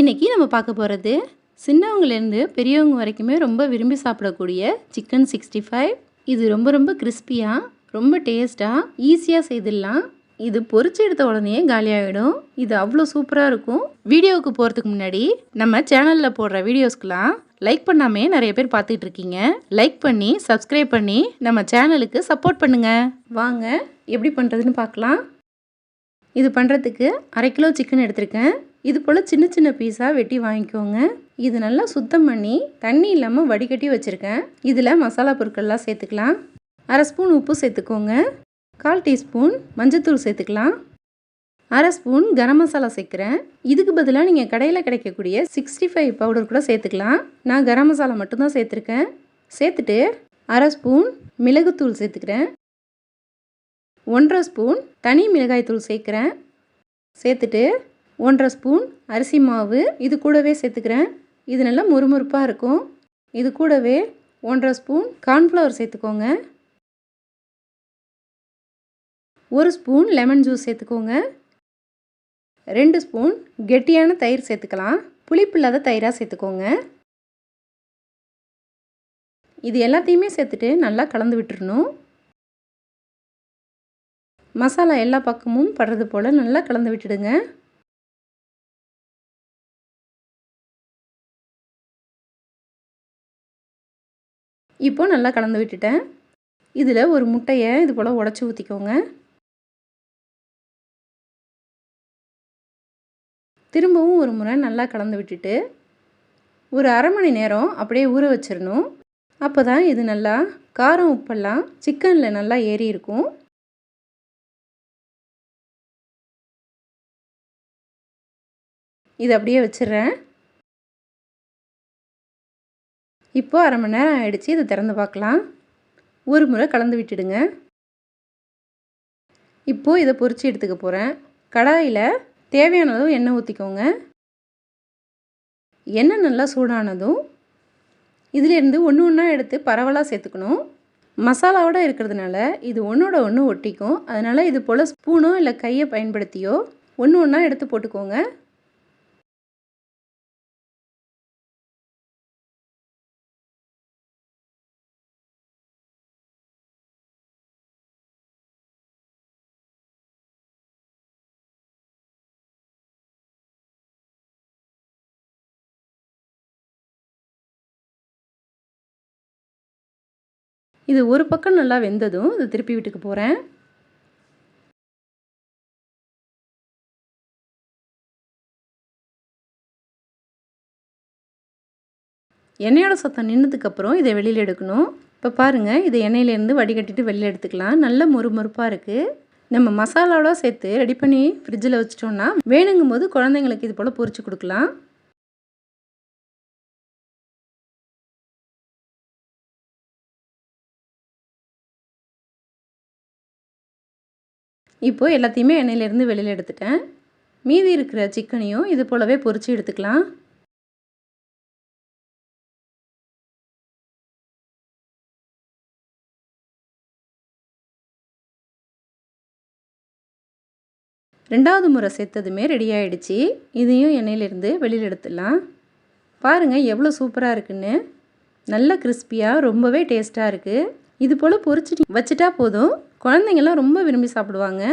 இன்றைக்கி நம்ம பார்க்க போகிறது சின்னவங்கலேருந்து பெரியவங்க வரைக்குமே ரொம்ப விரும்பி சாப்பிடக்கூடிய சிக்கன் சிக்ஸ்டி ஃபைவ். இது ரொம்ப ரொம்ப கிறிஸ்பியாக ரொம்ப டேஸ்ட்டாக ஈஸியாக செய்திடலாம். இது பொறிச்சு எடுத்த உடனே காலியாகிடும் இது அவ்வளோ சூப்பராக இருக்கும். வீடியோவுக்கு போகிறதுக்கு முன்னாடி நம்ம சேனலில் போடுற வீடியோஸ்க்கெலாம் லைக் பண்ணாமே நிறைய பேர் பார்த்துட்டு இருக்கீங்க. லைக் பண்ணி சப்ஸ்கிரைப் பண்ணி நம்ம சேனலுக்கு சப்போர்ட் பண்ணுங்கள் வாங்க எப்படி பண்ணுறதுன்னு பார்க்கலாம். இது பண்ணுறதுக்கு அரை கிலோ சிக்கன் எடுத்திருக்கேன். இது போல் சின்ன சின்ன பீஸாக வெட்டி வாங்கிக்கோங்க. இது நல்லா சுத்தம் பண்ணி தண்ணி இல்லாமல் வடிகட்டி வச்சுருக்கேன். இதில் மசாலா பொருட்கள்லாம் சேர்த்துக்கலாம். அரை ஸ்பூன் உப்பு சேர்த்துக்கோங்க. கால் டீஸ்பூன் மஞ்சத்தூள் சேர்த்துக்கலாம். அரை ஸ்பூன் கரம் மசாலா சேர்க்குறேன். இதுக்கு பதிலாக நீங்கள் கடையில் கிடைக்கக்கூடிய சிக்ஸ்டி ஃபைவ் பவுடர் கூட சேர்த்துக்கலாம். நான் கரம் மசாலா மட்டும்தான் சேர்த்துருக்கேன். சேர்த்துட்டு அரை ஸ்பூன் மிளகுத்தூள் சேர்த்துக்கிறேன். ஒன்றரை ஸ்பூன் தனி மிளகாய்த்தூள் சேர்க்குறேன். சேர்த்துட்டு ஒன்றரை ஸ்பூன் அரிசி மாவு இது கூடவே சேர்த்துக்கிறேன். இது நல்லா முறுமுறுப்பாக இருக்கும். இது கூடவே ஒன்றரை ஸ்பூன் கார்ன்ஃப்ளவர் சேர்த்துக்கோங்க. ஒரு ஸ்பூன் லெமன் ஜூஸ் சேர்த்துக்கோங்க. ரெண்டு ஸ்பூன் கெட்டியான தயிர் சேர்த்துக்கலாம். புளிப்பு இல்லாத தயிராக சேர்த்துக்கோங்க. இது எல்லாத்தையுமே சேர்த்துட்டு நல்லா கலந்து விட்டுறணும். மசாலா எல்லா பக்கமும் படுறது போல் நல்லா கலந்து விட்டுடுங்க. இப்போ நல்லா கலந்து விட்டுட்டேன். இதில் ஒரு முட்டையை இது போல் உடச்சி ஊற்றிக்கோங்க திரும்பவும் ஒரு முறை நல்லா கலந்து விட்டுட்டு ஒரு அரை மணி நேரம் அப்படியே ஊற வச்சிடணும். அப்போ தான் இது நல்லா காரம் உப்பெல்லாம் சிக்கனில் நல்லா ஏறி இருக்கும். இது அப்படியே வச்சிடுறேன். இப்போது அரை மணி நேரம் ஆகிடுச்சு இதை திறந்து பார்க்கலாம். ஒரு முறை கலந்து விட்டுடுங்க. இப்போது இதை பொறிச்சு எடுத்துக்க போகிறேன் கடாயில் தேவையான அளவு எண்ணெய் ஊற்றிக்கோங்க எண்ணெய் நல்லா சூடானதும் இதிலேருந்து ஒன்று ஒன்றா எடுத்து பரவலாக சேர்த்துக்கணும். மசாலாவோடு இருக்கிறதுனால இது ஒன்றோட ஒன்று ஒட்டிக்கும். அதனால் இது போல் ஸ்பூனோ இல்லை கையை பயன்படுத்தியோ ஒன்று ஒன்றா எடுத்து போட்டுக்கோங்க. இது ஒரு பக்கம் நல்லா வெந்ததும் இது திருப்பி வீட்டுக்கு போகிறேன் எண்ணெயோட சத்தம் நின்றதுக்கப்புறம் இதை வெளியில் எடுக்கணும். இப்போ பாருங்கள் இதை எண்ணெயிலேருந்து வடிகட்டிட்டு வெளியில் எடுத்துக்கலாம். நல்ல மொறுமொறுப்பாக இருக்குது நம்ம மசாலாவோட சேர்த்து ரெடி பண்ணி ஃப்ரிட்ஜில் வச்சிட்டோன்னா வேணுங்கும் போது குழந்தைங்களுக்கு இது போல் பொரிச்சு கொடுக்கலாம். இப்போது எல்லாத்தையுமே எண்ணெயிலேருந்து வெளியில் எடுத்துட்டேன். மீதி இருக்கிற சிக்கனையும் இது போலவே பொரித்து எடுத்துக்கலாம். ரெண்டாவது முறை சேர்த்ததுமே ரெடி ஆகிடுச்சு இதையும் எண்ணெயிலேருந்து வெளியில் எடுத்துடலாம். பாருங்கள் எவ்வளோ சூப்பராக இருக்குன்னு. நல்ல கிறிஸ்பியாக ரொம்பவே டேஸ்ட்டாக இருக்குது இது போல் பொரிச்சிட்டு வச்சுட்டா போதும். குழந்தைங்கள்லாம் ரொம்ப விரும்பி சாப்பிடுவாங்க.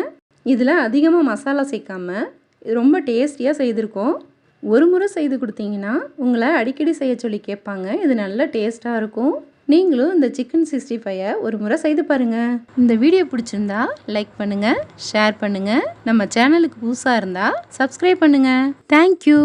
இதில் அதிகமாக மசாலா சேர்க்காமல் ரொம்ப டேஸ்டியாக செய்திருக்கோம். ஒரு முறை செய்து கொடுத்தீங்கன்னா உங்களை அடிக்கடி செய்ய சொல்லி கேட்பாங்க. இது நல்ல டேஸ்ட்டாக இருக்கும். நீங்களும் இந்த சிக்கன் சிக்ஸ்டி ஃபைவை ஒரு முறை செய்து பாருங்கள் இந்த வீடியோ பிடிச்சிருந்தா லைக் பண்ணுங்கள் ஷேர் பண்ணுங்கள் நம்ம சேனலுக்கு புதுசாக இருந்தால் சப்ஸ்கிரைப் பண்ணுங்கள் தேங்க்யூ.